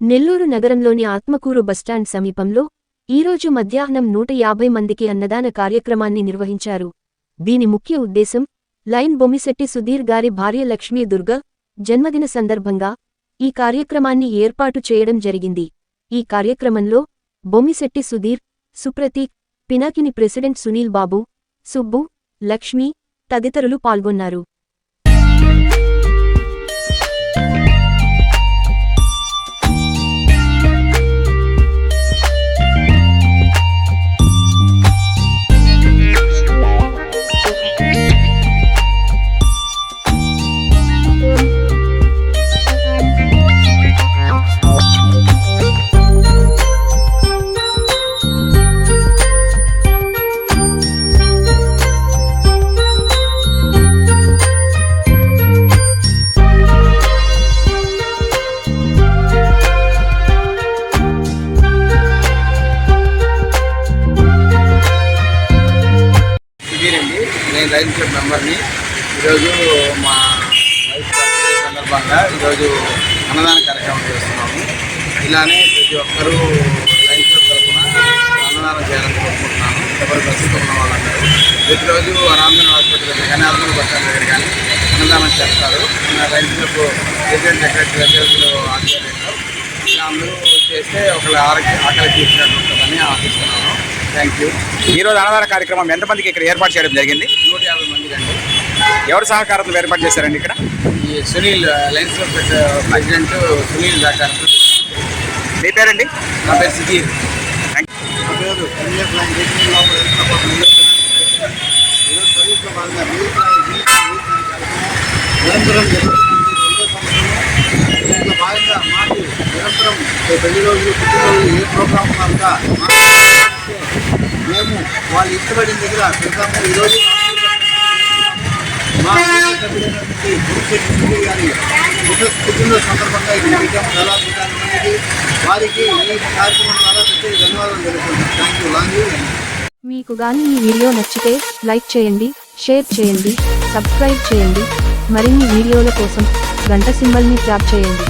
నెల్లూరు నగరంలోని ఆత్మకూరు బస్టాండ్ సమీపంలో ఈరోజు మధ్యాహ్నం నూట యాభై మందికి అన్నదాన కార్యక్రమాన్ని నిర్వహించారు. దీని ముఖ్య ఉద్దేశం లైన్ బొమ్మిశెట్టి సుధీర్ గారి భార్య లక్ష్మీ దుర్గ జన్మదిన సందర్భంగా ఈ కార్యక్రమాన్ని ఏర్పాటు చేయడం జరిగింది. ఈ కార్యక్రమంలో బొమ్మిశెట్టి సుధీర్ సుప్రతీక్ పినాకిని ప్రెసిడెంట్ సునీల్ బాబు సుబ్బు లక్ష్మి తదితరులు పాల్గొన్నారు. నేను లైన్ క్లబ్ మెంబర్ని. ఈరోజు మా వైఫ్ సందర్భంగా ఈరోజు అన్నదాన కార్యక్రమం చేస్తున్నాము. ఇలానే ప్రతి ఒక్కరూ లైన్ క్లబ్ తరఫున అన్నదానం చేయాలని కోరుకుంటున్నాను. ఎవరు ప్రస్తుతం ఉన్న వాళ్ళందరూ. ప్రతిరోజు రామదిన హాస్పిటల్ దగ్గర కానీ అర్జున బస్ స్టాండ్ దగ్గర కానీ అన్నదానం చేస్తారు. లైన్ రైతు క్లబ్ ప్రెసిడెంట్ సెక్రటరీ అధ్యక్షులు ఆధ్వర్యంలో ఇలా అందరూ చేస్తే ఒకళ్ళ ఆరోగ్య ఆకలి తీర్చినట్టు ఉంటుందని ఆశిస్తున్నాను థ్యాంక్ యూ ఈ రోజు అన్నదాన కార్యక్రమం ఎంతమందికి ఇక్కడ ఏర్పాటు చేయడం జరిగింది? నూట యాభై మంది అండి. ఎవరి సహకారంతో ఏర్పాటు చేశారండి ఇక్కడ? ఈ Sunil Lions president Sunil doctor మీ పేరండి? నా పేరు సుధీర్. ఈరోజు సర్వీస్లో నిరంతరం భాగంగా మాకు నిరంతరం పెళ్ళి రోజులు పుట్టినరోజులు ఏ ప్రోగ్రామ్ అంతా మేము వాళ్ళు ఇష్టపడిన దగ్గర పెడతాము. ఈరోజు మా గారి పుట్టినరోజు సందర్భంగా ఇది విజయం ఎలా యాభై వారికి ఈ కార్యక్రమం ద్వారా ప్రత్యేక ధన్యవాదాలు తెలుపుతున్నాను థ్యాంక్ యూ లాంగ్ యూ మీకు గాని ఈ వీడియో నచ్చితే లైక్ చేయండి షేర్ చేయండి సబ్స్క్రైబ్ చేయండి. మరిన్ని వీడియోల కోసం గంట సింబల్ని ట్యాప్ చేయండి.